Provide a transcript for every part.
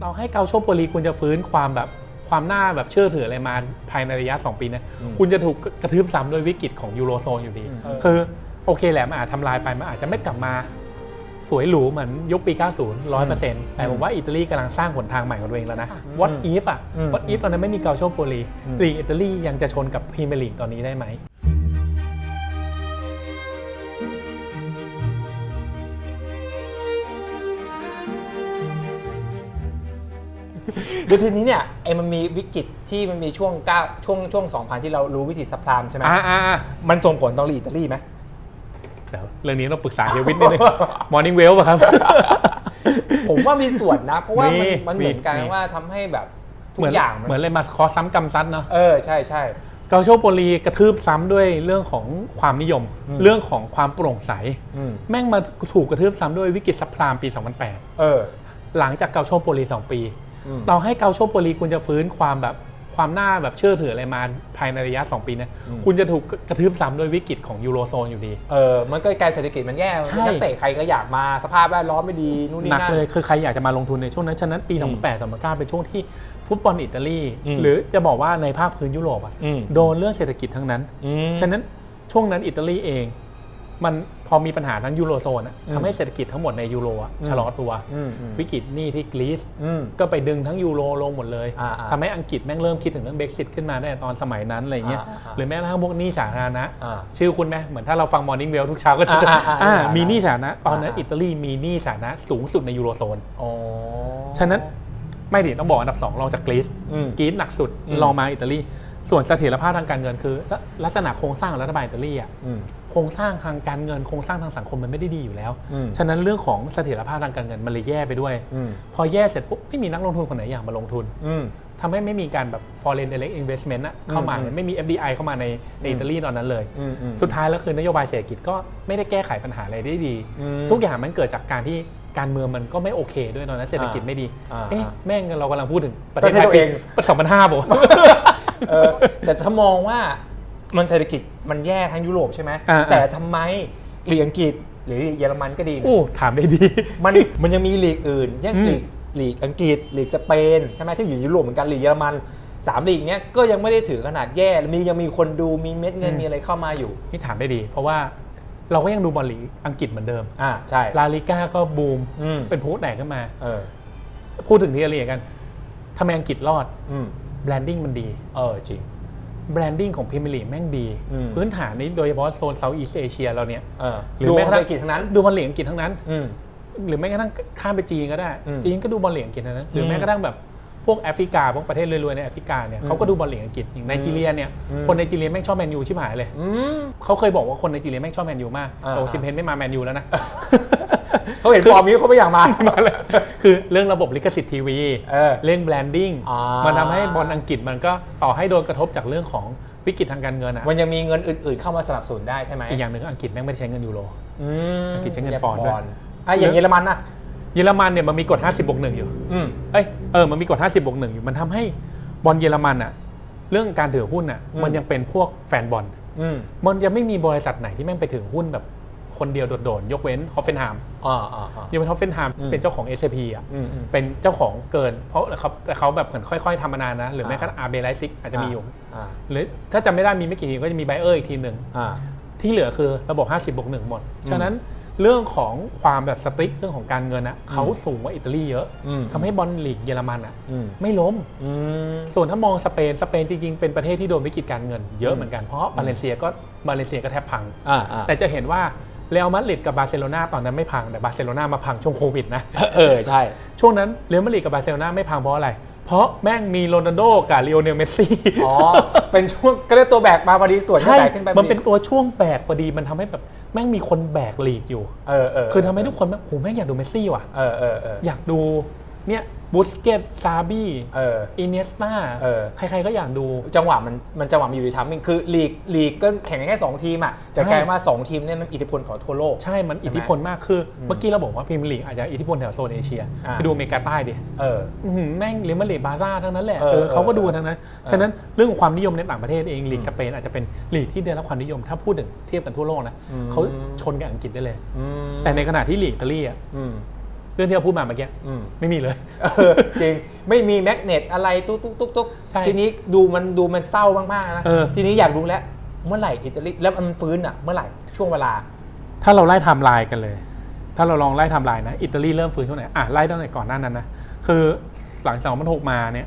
เราให้เกาโชโปลีคุณจะฟื้นความแบบความน่าแบบเชื่อถืออะไรมาภายในระยะ 2 ปีเนะคุณจะถูกกระทืบซ้ำด้วยวิกฤตของยูโรโซนอยู่ดี คือโอเคแหละมันอาจทำลายไปมันอาจจะไม่กลับมาสวยหรูเหมือนยุคปี 90 100%แต่ผมว่าอิตาลีกำลังสร้างหนทางใหม่ของตัวเองแล้วนะ What if อะ What if ตอนนั้นไม่มีเกาโชโปลีลีกอิตาลียังจะชนกับพรีเมียร์ลีกตอนนี้ได้ไหม เดี๋ยวทีนี้เนี่ยไอ้มันมีวิกฤตที่มันมีช่วงเก้าช่วงช่วง2000ที่เรารู้วิธีซัพพลามใช่ไหมอ่าอ่าอ่ามันส่งผลต่อลีกอิตาลีไหมเดี๋ยวเรื่องนี้ต้องปรึกษาเดวิดนิดนึง Morning w e l l ป่ะครับ ผมว่ามีส่วนนะ เพราะว่ามันมีมันเหมือนกันมีว่าทำให้แบบทุเหมืกอนอย่างเหมือนเลยมาคอซ้ำกำซัดเนาะเออใช่ใช่เกาโชโปลีกระทืบซ้ำด้วยเรื่องของความนิยม เรื่องของความโปร่งใสอืมแม่งมาถูกกระทืบซ้ำด้วยวิกฤตซับพลามปี 2008 เออ หลังจากเกาโชโปลี 2 ปีอืม เราให้เกาโชโปลีคุณจะฟื้นความแบบความน่าแบบเชื่อถืออะไรมาภายในระยะ 2 ปีเนะคุณจะถูกกระทืบซ้ำด้วยวิกฤตของยูโรโซนอยู่ดี เออ มันก็กลายเศรษฐกิจมันแย่ใช่นักเตะใครก็อยากมาสภาพแวดล้อมไม่ดีนู่นนี่หนักนั่นเลยคือใครอยากจะมาลงทุนในช่วงนั้น ฉะนั้นปี 2008 2009 เป็นช่วงที่ฟุตบอลอิตาลีอืมหรือจะบอกว่าในภาคพื้นยุโรปอะอืมโดนเรื่องเศรษฐกิจทั้งนั้นอืมฉะนั้นช่วงนั้นอิตาลีเอง มันพอมีปัญหาทั้งยูโรโซนอะอืมทำให้เศรษฐกิจทั้งหมดในยูโรอะชะลอตัวอืมอืมวิกฤตหนี้ที่กรีซอืมก็ไปดึงทั้งยูโรลงหมดเลยอ่าอ่าทำให้อังกฤษแม่งเริ่มคิดถึงเรื่องเบ x ซิตขึ้นมาได้ตอนสมัยนั้นอะไรเงี้ยอ่าอ่าหรือแม้กระทั่งพวกหนี้สาธารณะอ่าชื่อคุณไหมเหมือนถ้าเราฟัง Morning Well ทุกเช้าก็จะอ่าอ่าอ่าอ่าอ่ามีมีหนี้สาธารณะตอนนั้นอ่าอิตาลีมีหนี้สาธารณะสูงสุดในยูโรโซนอ๋อฉะนั้นไม่ดิต้องบอกอันดับ2รองจากกรีซอืมกรีซหนักสุดอืมรองมาอิตาลีส่วนเสถียรภาพทางการเงินคือลลักษณะโครงสร้างของรัฐบาลอิตาลีอะอืมโค รงสร้างทางการเงินโครงสร้างทางสังคมมันไม่ได้ดีอยู่แล้ว อืม ฉะนั้นเรื่องของเสถียรภาพทางการเงินมันเลยแย่ไปด้วย อืมพอแย่เสร็จปุ๊บไม่มีนักลงทุนคนไหนอยากมาลงทุนอืม ทำให้ไม่มีการแบบ foreign direct investment อะเข้ามาเนี่ยไม่มี FDI เข้ามาในในอิตาลีตอนนั้นเลย อืมอืมสุดท้ายแล้วคือนโยบายเศรษฐกิจก็ไม่ได้แก้ไขปัญหาอะไรได้ดี อืมทุกอย่างมันเกิดจากการที่การเมืองมันก็ไม่โอเคด้วยตอนนั้นเศรษฐกิจไม่ดีอ่าเอ๊ะอ่าแม่งเรากำลังพูดถึงประประเทศตัวเอง ปี2005บอก เออแต่ถ้ามองว่า มันเศรษฐกิจมันแย่ทั้งยุโรปใช่ไหมอ่าแต่ทำไมลีกอังกฤษหรือเยอรมันก็ดีเนี่ย โอ้ถามได้ดี มันมันยังมีลีกอื่นอย่างอืมลีกลีกอังกฤษลีกสเปนใช่ไหมที่อยู่ยุโรปเหมือนกันลีกเยอรมันสามลีกเนี้ยก็ยังไม่ได้ถือขนาดแย่มียังมีคนดูมีเม็ดเงินมีอะไรเข้ามาอยู่ นี่ถามได้ดี เพราะว่าเราก็ยังดูบอลลีกอังกฤษเหมือนเดิม อ่าใช่ ลาลิก้าก็บูม อืม เป็นพูแตกขึ้นมา เออพูดถึงที่ละเอียดกันทำไมอังกฤษรอดอืมแบรนดิ้งมันดี เออจริง แบรนดิ้งของพรีเมียร์ลีกแม่งดี อืม พื้นฐานนี้โดยเฉพาะโซนเซาท์อีสเอเชียเราเนี่ย เออหรือดูแม้กระทั่ง อังกฤษทั้งนั้น ดูบอลเหลียงอังกฤษทั้งนั้น อืม หรือแม้กระทั่งข้ามไปจีนก็ได้ อืมจีนก็ดูบอลเหลียงอังกฤษทั้งนั้น หรือมแม้กระทั่งแบบพวกแอฟริกาพวกประเทศรวยๆในแอฟริกาเนี่ยเขาก็ดูบอลเหลียงอังกฤษอย่างไนจีเรียเนี่ยอืมคนไนจีเรียแม่งชอบแมนยูชิบหายเลย อืม เขาเคยบอกว่าคนไนจีเรียแม่งชอบแมนยูมากอ่า โอ้ซิมเพนไม่มาแมนยูแล้วนะ เขาเห็นฟอร์มนี้เขาไม่อยากมา คือเรื่องระบบลิขสิทธิ์ทีวี เออเรื่องแบรนดิ้งอ่ามั มันทำให้บอลอังกฤษมันก็ต่อให้โดนกระทบจากเรื่องของวิกฤตทางการเงินอะมันยังมีเงินอื่นๆเข้ามาสนับสนุนได้ใช่ไหมอีกอย่างหนึ่งอังกฤษแม่งไม่ได้ใช้เงินยูโร อืมอังกฤษใช้เงินปอนด์ด้วย อะอย่างเยอรมันน่ะ เยอรมันเนี่ยมันมีกฎ 50บวกหนึ่งอยู่ อืม เอ้ยเออ มันมีกฎ 50บวกหนึ่งอยู่ มันทำให้บอลเยอรมันอะเรื่องการถือหุ้นอะอืม มันยังเป็นพวกแฟนบอล อืม มันยังไม่มีบริษัทไหนที่แม่งไปถือหุ้นแบบ คนเดียวโดดๆ ยกเว้นฮอฟเฟนไฮม์อ่าอ่าอ่า ยกเว้นฮอฟเฟนไฮม์อืม เป็นเจ้าของ s อ p อะ อืมอืม เป็นเจ้าของเกิน เพราะเขาแต่เขาแบบเหมือนค่อยๆทำมานานนะ หรือแม้กระทั่งอาร์เบไลซิกอาจจะมีอยู่ อ่าหรือถ้าจำไม่ได้มีไม่กี่ทีมก็จะมีไบเออร์อีกทีมหนึ่ง อ่า ที่เหลือคือระบบ 50บวกหนึ่งหมด ฉะนั้นเรื่องของความแบบสตริกเรื่องของการเงินอะเขาสูงกว่าอิตาลีเยอะอืม ทำให้บอลลีกเยอรมันอะอืมไม่ล้ม อืม ส่วนถ้ามองสเปน สเปนจริงๆ เป็นประเทศที่โดนวิกฤตการเงินเยอะเหมือนกัน เพราะบาเลนเซียก็บาเลนเซียก็แทบพัง อ่าอ่าแต่จะเห็นว่า เรอัลมาดริดกับบาร์เซโลนาตอนนั้นไม่พังแต่บาร์เซโลนามาพังช่วงโควิดนะเออใช่ ช่วงนั้นเรอัลมาดริดกับบาร์เซโลนาไม่พังเพราะอะไร เพราะแม่งมีโรนัลโดกับลีโอเนลเมสซี่อ๋อเป็นช่วงก็ได้ตัวแบกมาพอดีส่วนกระใช่แสขึ้นไปมันเป็นตัวช่วงแบกพอดีมันทำให้แบบแม่งมีคนแบกลีกอยู่เออเออคือทำให้ทุกคนแบบโหแม่งอยากดูเมสซี่ว่ะเออเออเอออยากดู เนี่ยบูสเกตซาบี้เออ อินเนสตาเออ ใครๆก็อยากดู จังหวะมันมันจังหวะมันอยู่ในทัมมิ่งคือลีกลีกก็แข่งกันแค่2ทีมอะจะกลายมา2ทีมเนี่ยมันอิทธิพลของทั่วโลก ใช่มันใช่ไหมอิทธิพลมากคือ เมื่อกี้เราบอกว่าพรีเมียร์ลีกอาจจะอิทธิพลแถวโซนเอเชียอ่า ไปดูอเมริกาใต้ดิเออ อื้อหือแม่งเรอัลมาดริดบาร์ซ่าทั้งนั้นแหละเออเออเขาก็เออดูทั้งนั้น ฉะนั้นเรื่องความนิยมในต่างประเทศเองลีกสเปนอาจจะเป็นลีกที่ได้รับความนิยมถ้าพูดถึงเทียบกันทั่วโลกนะอืมเขาชนกับอังกฤษได้เลย อืมแต่ในขณะที่ลีกอิตาลีอะ อืม รื่องที่เราพูดมาเมื่อกี้อืม ไม่มีเลยเออจริงไม่มีแมกเนตอะไรตุ๊กตุ๊กตุ๊กตุ๊กใช่ทีนี้ดูมันดูมันเศร้ามากๆนะเออ ทีนี้อยากรู้แล้วเมื่อไหร่อิตาลีแล้วมันฟื้นอะ เมื่อไหร่ช่วงเวลา ถ้าเราไล่ไทม์ไลน์กันเลย ถ้าเราลองไล่ไทม์ไลน์นะ อิตาลีเริ่มฟื้นช่วงไหน อะ ไล่ตั้งแต่ก่อนหน้านั้นนะ คือหลังจาก2006มาเนี่ย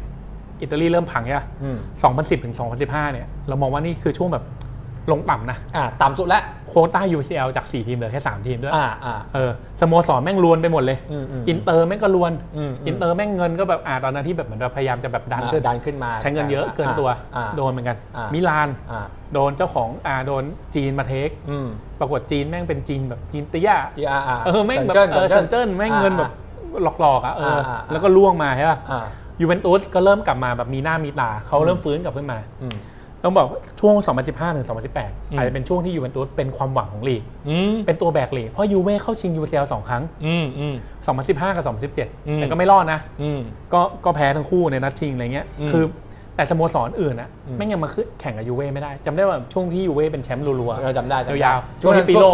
อิตาลีเริ่มพังใช่ปะอืม2010ถึง2015เนี่ย เรามองว่านี่คือช่วงแบบ ลงต่ำนะอ่าต่ำสุดแล้วโควต้า UCL จาก 4 ทีมเหลือแค่ 3 ทีมด้วยอ่าอ่าเออสโมสรแม่งลวนไปหมดเลยอืมอืมอินเตอร์แม่งก็ลวนอืมอืมอินเตอร์แม่งเงินก็แบบอ่าตอนนั้นที่แบบเหมือนแบบพยายามจะแบบดันอ่าขึ้นดันขึ้นมา ใช้เงินเยอะเกินตัวอ่าโดนเหมือนกันอ่ามิมิลานอ่าโดนเจ้าของอ่าโดนจีนมาเทคอืมปรากฏจีนแม่งเป็นจีนแบบจีนเตี้ยจีอาร์อาร์เออแม่งแบบเออเซนเจิ้นแม่งเงินแบบหลอกๆอะเอออาอ่าแล้วก็ล่วงมาใช่ป่ะอ่ายูเวนตุสก็เริ่มกลับมาแบบมีหน้ามีตาเขาเริ่มฟื้นกลับขึ้นมาอืม ต้องบอกว่าช่วง 2015ถึงอืม2018 อาจจะเป็นช่วงที่ยูเวนตุสเป็นความหวังของลีกอืมเป็นตัวแบกลีกเพราะยูเว่เข้าชิงยูเซียลสองครั้งอืมอืม2015 กับอืม2017 แต่ก็ไม่รอดนะอืมก็ก็แพ้ทั้งคู่ในนัดชิงอะไรเงี้ยอืมคือแต่สโมสรอื่นอะอืมแม่งยังมาขึ้นแข่งกับยูเว่ไม่ได้จำได้ว่าช่วงที่ยูเว่เป็นแชมป์รัวเราจำได้จำได้ๆยาวๆช่วงที่ปีโล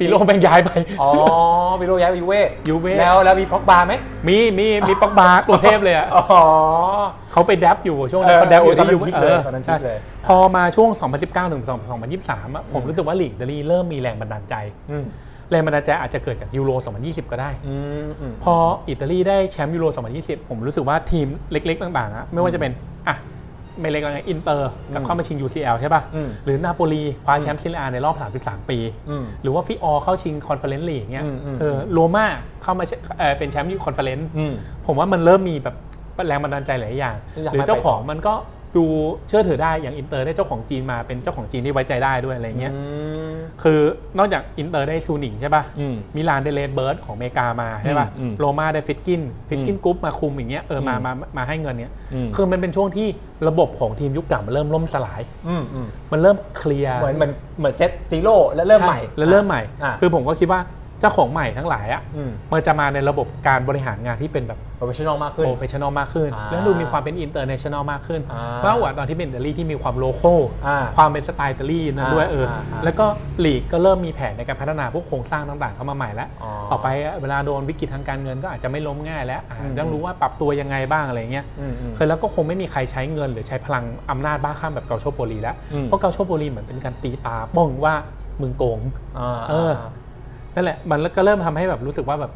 ปีโลแม่งย้ายไป อ๋อปีโรย้ายไปยูเว่ยูเว่ แล้วแล้วมีพ็อกบาไหมมีมีมีปักบาตัวเทพเลยอะอ๋อ เขาไปแดบอยู่ช่วงเอนั้นอเขาแดบอยู่ที่เออยูตอนนั้นเออพีคเลยตอนนั้นพีคเลยใช่พอมาช่วง 2019ถึง2023อะผมรู้สึกว่าลีกอิตาลีเริ่มมีแรงบันดาลใจ อืมแรงบันดาลใจอาจจะเกิดจากยูโร 2020 ก็ได้ อืมอืม พออิตาลีได้แชมป์ยูโร 2020 ผมรู้สึกว่าทีมเล็ก ๆ ต่างๆอะไม่ว่าจะเป็นอะ ไม่เล็กแล้วไงอินเตอร์กับเข้ามาชิง UCL ใช่ป่ะอืมหรือนาโปลีคว้าแชมป์ซีเรียอาในรอบ 33 ปีอืมหรือว่าฟิออเข้าชิงคอนเฟอเรนซ์ลีกเงี้ยอืมอืมเออโรม่าเข้ามาเอ่อเป็นแชมป์ยูคอนเฟอเรนซ์อืมผมว่ามันเริ่มมีแบบแรงบันดาลใจหลายอย่างที่อยากหรือให้เจ้าไปของมันก็ ดูเชื่อถือได้อย่างอินเตอร์ได้เจ้าของจีนมาเป็นเจ้าของจีนที่ไว้ใจได้ด้วยอะไรเงี้ยอืมคือนอกจากอินเตอร์ได้ซูนิงใช่ป่ะอืมมิลานได้เลดเบิร์ดของอเมริกามาใช่ป่ะอืมโรม่าได้ฟิตกินฟิตกินกรุ๊ปมาคุมอย่างเงี้ยเออมาอืมมามาให้เงินเนี้ยอืมคือมันเป็นช่วงที่ระบบของทีมยุคเก่ามันเริ่มล่มสลายอืมอืมมันเริ่มเคลียร์เหมือนเหมือนเหมือนเซตซีโร่แล้วเริ่มใหม่ช่แล้วเริ่มใหม่อะคือผมก็คิดว่า เจ้าของใหม่ทั้งหลายอะอืม มันจะมาในระบบการบริหารงานที่เป็นแบบ โปรเฟชชั่นอลมากขึ้น โปรเฟชชั่นอลมากขึ้น อ่าแล้วดูมีความเป็นอินเตอร์เนชั่นแนลมากขึ้นอ่ามมากกว่าตอนที่เป็นอิตาลีที่มีความโลโก้อ่าความเป็นสไตล์อิตาลีนั้นด้วยเอออาอ่าแล้วก็ลีกก็เริ่มมีแผนในการพัฒนาพวกโครงสร้างต่างๆเข้ามาใหม่แล้ว อ๋อต่อไปเวลาโดนวิกฤตทางการเงินก็อาจจะไม่ล้มง่ายแล้วอาอืมต้องรู้ว่าปรับตัวยังไงบ้างอะไรเงี้ยอืมอืมเคยแล้วก็คงไม่มีใครใช้เงินหรือใช้พลังอำนาจบ้าข้ามแบบเกาโชโปลีแล้วอืม เพราะเกาโชโปลีเหมือนเป็นการตีตาป้องว่ามึงโกง อ่าเออ นั่นแหละมันก็เริ่มทำให้แบบรู้สึกว่าแบบ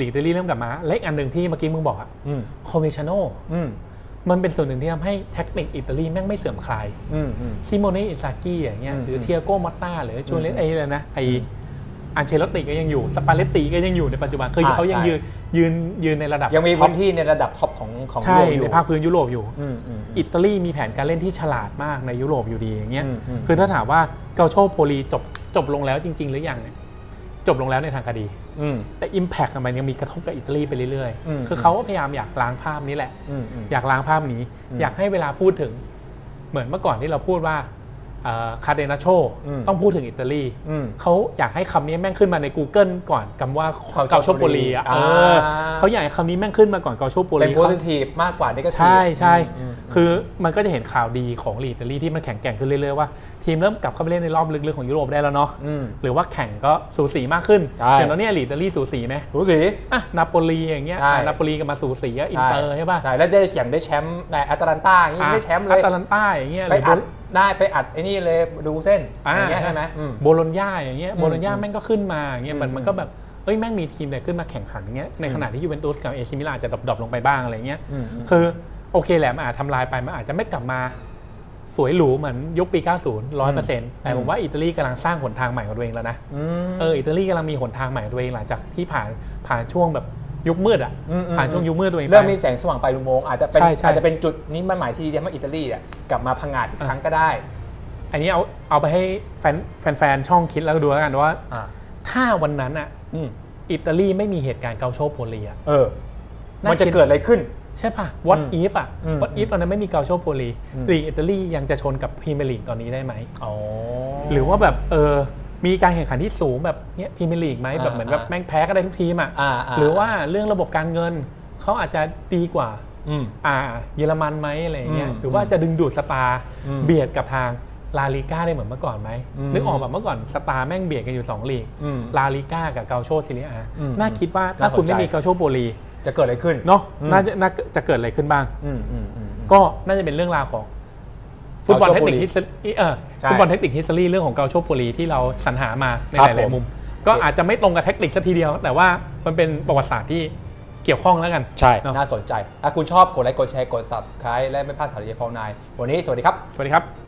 ลีกอิตาลีเริ่มกลับมาและอีกอันหนึ่งที่เมื่อกี้มึงบอกอะอืมคอมเมชโนอืมมันเป็นส่วนหนึ่งที่ทำให้แท็กติกอิตาลีแม่งไม่เสื่อมคลายอืมอืมซิโมเนอิซากิอย่างเงี้ยอืมหรือเทียโกมอตตาหรือจูเลอืสมไอ้อะไรนะไออันเชลติก็ยังอยู่สปาเลตติก็ยังอยู่ในปัจจุบันคืออ่าเขายังใช่ยืนยืนยืนในระดับ ยังมีท็อพื้ปนที่ในระดับท็อปของของใช่โลกอยู่ในภาคพื้นยุโรปอยู่อืมอืมอิตาลีมีแผนการเล่นที่ฉลาดมากในยุโรปอยู่ดีอย่างเงี้ยอืมอืมคือถ้าถามว่าเกาโชโปลีจบจบลงแล้วจริง ๆ หรือยังเนี่ย จบลงแล้วในทางคดี อืม แต่ Impact อะมันยังมีกระทบกับอิตาลีไปเรื่อยอืม ๆ คือเขาก็พยายามอยากล้างภาพนี้แหละ อืมอืม อยากล้างภาพนี้อืมอยากให้เวลาพูดถึง เหมือนเมื่อก่อนที่เราพูดว่า คาเดนาโชอืมต้องพูดถึงอิตาลีอืมเขาอยากให้คำนี้แม่งขึ้นมาใน Google ก่อนคำว่า Calcio เกาโชโปลีอะอ่าเออเขาอยากให้คำนี้แม่งขึ้นมาก่อนเกาโชโปเป็นลีโพซิทีฟมากกว่านี่ก็ใช่ใช่อืมคือมันก็จะเห็นข่าวดีของลีกอิตาลีที่มันแข็งแกร่งขึ้นเรื่อยๆว่า ทีมเริ่มกลับเข้าไปเล่นในรอบลึกๆของยุโรปได้แล้วเนาะอืมหรือว่าแข่งก็สูสีมากขึ้นใช่อย่างตอนนี้ลีกอิตาลีสูสีไหมรู้สิอะนาโปลีอย่างเงี้ยใช่อะนาโปลีก็มาสูสีอะอินเตอร์ใช่ป่ะใช่แล้วได้อย่างได้แชมป์ในแอตแลนตาอย่างนี้ได้แชมป์เลอายตาลันต้าอย่างเงี้ยหไปรืออัด ได้ไปอัดไอ้นี่เลยดูเส้นอ่าอย่างเงี้ยใช่ไหมอืมโบโลญญาอย่างเงี้ยอืมโบโลญญาแม่งก็ขึ้นมาอย่างเงี้ยมันอืมมันก็แบบเอ้ยแม่งมีทีมไหนขึ้นมาแข่งขันเงี้ยในขณะที่ยูเวนตุสกับเอซิมิลานจะดรอปๆลงไปบ้างอะไรเงี้ยอืมอืมคือโอเคแหละมันอาจทำลายไปมันอาจจะไม่กลับมาสวยหรูเหมือนยุคปี 90 100%แต่ผมว่าอิตาลีกำลังสร้างหนทางใหม่ของตัวเองแล้วนะอืมเอออิตาลีกำลังมีหนทางใหม่ของตัวเองหลังจากที่ผ่านผ่านช่วงแบบ ยุคมืดอะอืมอืม ผ่านช่วงยุคมืดตัวเองไป เริ่มมีแสงสว่างไปลายอุโมงค์อาจจะเป็นใช่ใช่ อาจจะเป็นจุดนี้มันหมายที่ดีทำให้อิตาลีอะกลับมาพังงาดอีกครั้งก็ได้อันนี้เอาเอาไปให้แฟนแฟนๆช่องคิดแล้วก็ดูแล้วกันว่า อ่าถ้าวันนั้นอะอืมอิตาลีไม่มีเหตุการณ์เกาโชโปลีอะ เออน่ามันจะคิดเกิดอะไรขึ้น ใช่ป่ะ what อืม if อะ อืม what if ตอนนั้นไม่มีเกาโชโปลีอืมลีกอิตาลียังจะชนกับพรีเมียร์ลีกตอนนี้ได้ไหม อ๋อ หรือว่าแบบเออ มีการแข่งขันที่สูงแบบเนี้ยพรีเมียร์ลีกไหมอ่าแบบเหมือนแบบอ่าแม่งแพ้ก็ได้ทุกทีมอะอ่าอ่าหรือว่าเรื่องระบบการเงินเขาอาจจะดีกว่าอืมอ่า เยอรมันไหมอะไรอย่างเงี้ยอืมหรือว่าจะดึงดูดสตาร์อืมเบียดกับทางลาลิก้าได้เหมือนเมื่อก่อนไหมอืมนึกออกแบบเมื่อก่อนสตาร์แม่งเบียดกันอยู่สองลีกอืมลาลิก้ากับเกาโชซีเรียอาอืมน่าคิดว่าถ้าน่าสนคุณไม่ใจมีเกาโชโปลีจะเกิดอะไรขึ้นเนาะอืมน่าจะน่าจะเกิดอะไรขึ้นบ้างอืมอืมอืมอืมก็น่าจะเป็นเรื่องราวของ ฟุตบอลเกาเทโชคนิคโปลีฮิสเออใช่ฟุตบอลเทคนิคฮิสตอรี่เรื่องของเกาโชโปลีที่เราสรรหามาในครับหลายผมๆมุม ก็อาจจะไม่ตรงกับเทคนิคสัทีเดียว แต่ว่ามันเป็นประวัติศาสตร์ที่เกี่ยวข้องแล้วกัน ใช่เนอะน่าสนใจถ้าคุณชอบกดไลค์กดแชร์กด subscribe และไม่พลาดสาระเยฟองนายวันนี้สวัสดีครับ สวัสดีครับ